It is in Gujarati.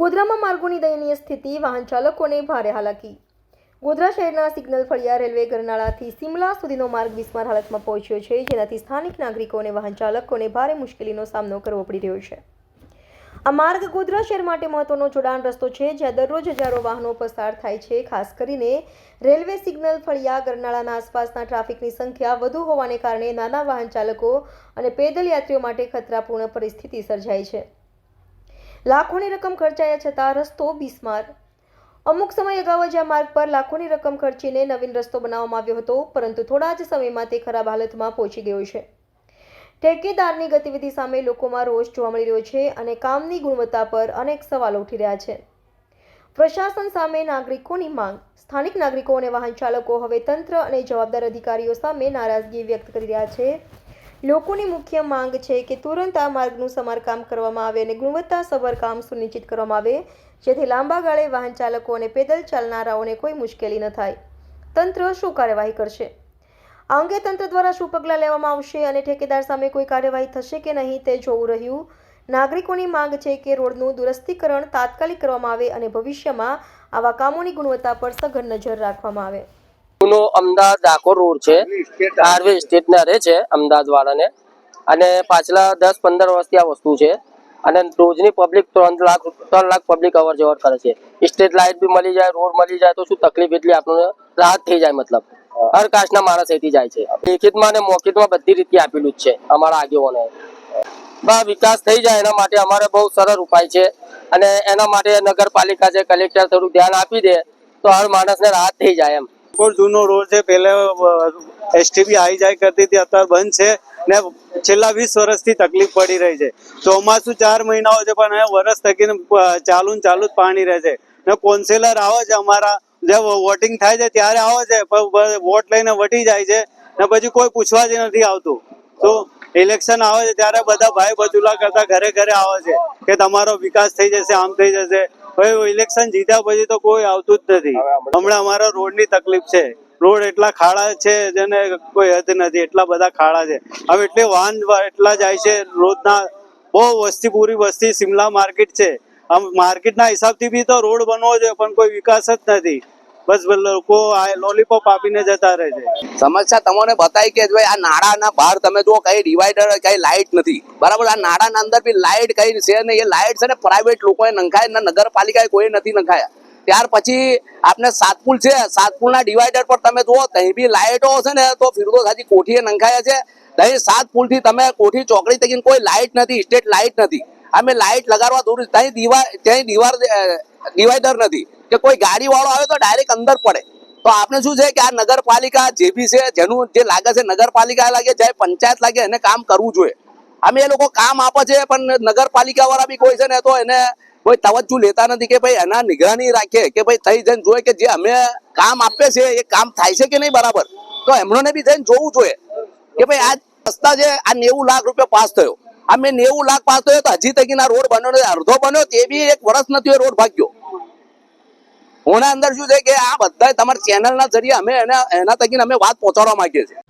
ગોધરામાં માર્ગોની દયનીય સ્થિતિ, વાહન ચાલકોને ભારે હાલાકી. ગોધરા શહેરના સિગ્નલ ફળિયા રેલવે ગરનાળાથી સિમલા સુધીનો માર્ગ બિસ્માર હાલતમાં પહોંચ્યો છે, જેનાથી સ્થાનિક નાગરિકો અને વાહન ચાલકોને ભારે મુશ્કેલીનો સામનો કરવો પડી રહ્યો છે. આ માર્ગ ગોધરા શહેર માટે મહત્વનો જોડાણ રસ્તો છે, જ્યાં દરરોજ હજારો વાહનો પસાર થાય છે, ખાસ કરીને રેલવે સિગ્નલ ફળિયા ગરનાળાના આસપાસના ટ્રાફિકની સંખ્યા વધુ હોવાને કારણે નાના વાહન ચાલકો અને પેદલ યાત્રીઓ માટે ખતરાપૂર્ણ પરિસ્થિતિ સર્જાય છે. લાખોની રકમ ખર્ચાયા છતાં રસ્તો બિસ્માર. અમુક સમય અગાઉ જ આ માર્ગ પર લાખોની રકમ ખર્ચીને નવીન રસ્તો બનાવવામાં આવ્યો હતો, પરંતુ થોડા જ સમયમાં તે ખરાબ હાલતમાં પહોંચી ગયો છે. ઠેકેદારની ગતિવિધિ સામે લોકોમાં રોષ જોવા મળી રહ્યો છે અને કામની ગુણવત્તા પર અનેક સવાલો ઉઠી રહ્યા છે. પ્રશાસન સામે નાગરિકોની માંગ. સ્થાનિક નાગરિકો અને વાહન ચાલકો હવે તંત્ર અને જવાબદાર અધિકારીઓ સામે નારાજગી વ્યક્ત કરી રહ્યા છે. લોકોની મુખ્ય માંગ છે કે તુરંત આ માર્ગનું સમારકામ કરવામાં આવે અને ગુણવત્તાસભર કામ સુનિશ્ચિત કરવામાં આવે, જેથી લાંબા ગાળે વાહન ચાલકો અને પેદલ ચાલનારાઓને કોઈ મુશ્કેલી ન થાય. તંત્ર શું કાર્યવાહી કરશે? આ અંગે તંત્ર દ્વારા શું પગલાં લેવામાં આવશે અને ઠેકેદાર સામે કોઈ કાર્યવાહી થશે કે નહીં તે જોવું રહ્યું. નાગરિકોની માંગ છે કે રોડનું દુરસ્તીકરણ તાત્કાલિક કરવામાં આવે અને ભવિષ્યમાં આવા કામોની ગુણવત્તા પર સઘન નજર રાખવામાં આવે. નો અમદાવાદ ડાકોર રોડ છે. હાર્વે સ્ટેટના રહે છે અમદાવાદ વાળાને અને પાછલા દસ પંદર વર્ષથી આ વસ્તુ છે. અને રોજની પબ્લિક ત્રણ લાખ ત્રણ લાખ પબ્લિક અવર જવર કરે છે. સ્ટ્રીટ લાઇટ બી મળી જાય, રોડ મળી જાય, તો શું તકલીફ એટલી આપણને? રાહત થઈ જાય મતલબ. હર કાસ્ટના માણસ અહીંથી જાય છે. લેખિતમાં અને મૌખિતમાં બધી રીતે આપેલું જ છે અમારા આગેવાનોએ. બા, વિકાસ થઈ જાય એના માટે અમારે બહુ સરળ ઉપાય છે. અને એના માટે નગરપાલિકા છે, કલેક્ટર થોડું ધ્યાન આપી દે, તો હર માણસને રાહત થઈ જાય એમ. બહુ જૂનો રોડ છે પહેલે એસટીબી આવી જાય કરતી હતી, અત્યારે બંધ છે, ને છેલ્લા વીસ વર્ષથી તકલીફ પડી રહી છે. ચોમાસું ચાર મહિનાઓ છે, પણ વર્ષ થકીને ચાલુ ને ચાલુ જ પાણી રહે છે. ને કોન્સેલર આવે છે અમારા, જે વોટિંગ થાય છે, ત્યારે આવે છે વોટ લઈને વટી જાય છે, ને પછી કોઈ પૂછવા જ નથી આવતું. તો ઇલેક્શન આવે છે, ત્યારે બધા ભાઈ બચુલા કરતા ઘરે ઘરે આવે છે, કે તમારો વિકાસ થઈ જશે, આમ થઈ જશે હવે ઇલેક્શન જીત્યા પછી તો કોઈ આવતું જ નથી. હમણાં અમારા રોડની તકલીફ છે. રોડ એટલા ખાડા છે જેને કોઈ હદ નથી. એટલા બધા ખાડા છે. હવે એટલે વાહન એટલા જાય છે રોજના બહુ વસ્તી પૂરી વસ્તી સિમલા માર્કેટ છે. આમ માર્કેટના હિસાબથી બી તો રોડ બનવો જોઈએ પણ કોઈ વિકાસ જ નથી. બસ લોકો લોલીપોપ આપીને જતા રહે છે. સમસ્યા તમને બતાવી કે ભાઈ આ નાળાના બહાર તમે જુઓ, કઈ ડિવાઈડર કઈ લાઇટ નથી. બરાબર, આ નાળાના અંદર બી લાઇટ કઈ છે ને એ લાઇટ છે ને પ્રાઇવેટ લોકોએ નંખાય, ને નગરપાલિકાએ કોઈ નથી નંખાયા. ત્યાર પછી આપણે સાતપુલ છે, સાતપુલના ડિવાઈડર પર તમે જુઓ ત્યાં બી લાઇટો છે ને, તો ફિરદો સાજી કોઠીએ નંખાયા છે. ત્યાં સાત પુલથી તમે કોઠી ચોકડી તકીને કોઈ લાઇટ નથી સ્ટેટ લાઇટ નથી. અમે લાઇટ લગાડવા દૂર ત્યાં દીવા ત્યાં દીવાર ડિવાઈડર નથી. કે કોઈ ગાડી વાળો આવે તો ડાયરેક્ટ અંદર પડે. તો આપણે શું છે કે આ નગરપાલિકા જે બી છે, જેનું જે લાગે છે નગરપાલિકા લાગે ચાહે પંચાયત લાગે, એને કામ કરવું જોઈએ. અમે એ લોકો કામ આપે છે, પણ નગરપાલિકા વાળા બી કોઈ છે ને તો એને કોઈ તવજ્જુ લેતા નથી કે ભાઈ એના નિગરાની રાખે કે ભાઈ થઈ જઈને જોઈએ કે જે અમે કામ આપીએ છે, એ કામ થાય છે કે નહીં બરાબર. તો એમણે બી જઈને જોવું જોઈએ. કે ભાઈ આ રસ્તા છે આ નેવું લાખ રૂપિયા પાસ થયો. આ મેં નેવું લાખ પાસ થયો તો હજી તકીના રોડ બન્યો નથી, અડધો બન્યો તે બી એક વર્ષ નથી રોડ ભાગ્યો. હોના અંદર શું છે કે આ બધા તમારા ચેનલના જરીએ અમે એના એના તકીને અમે વાત પહોંચાડવા માંગીએ છીએ.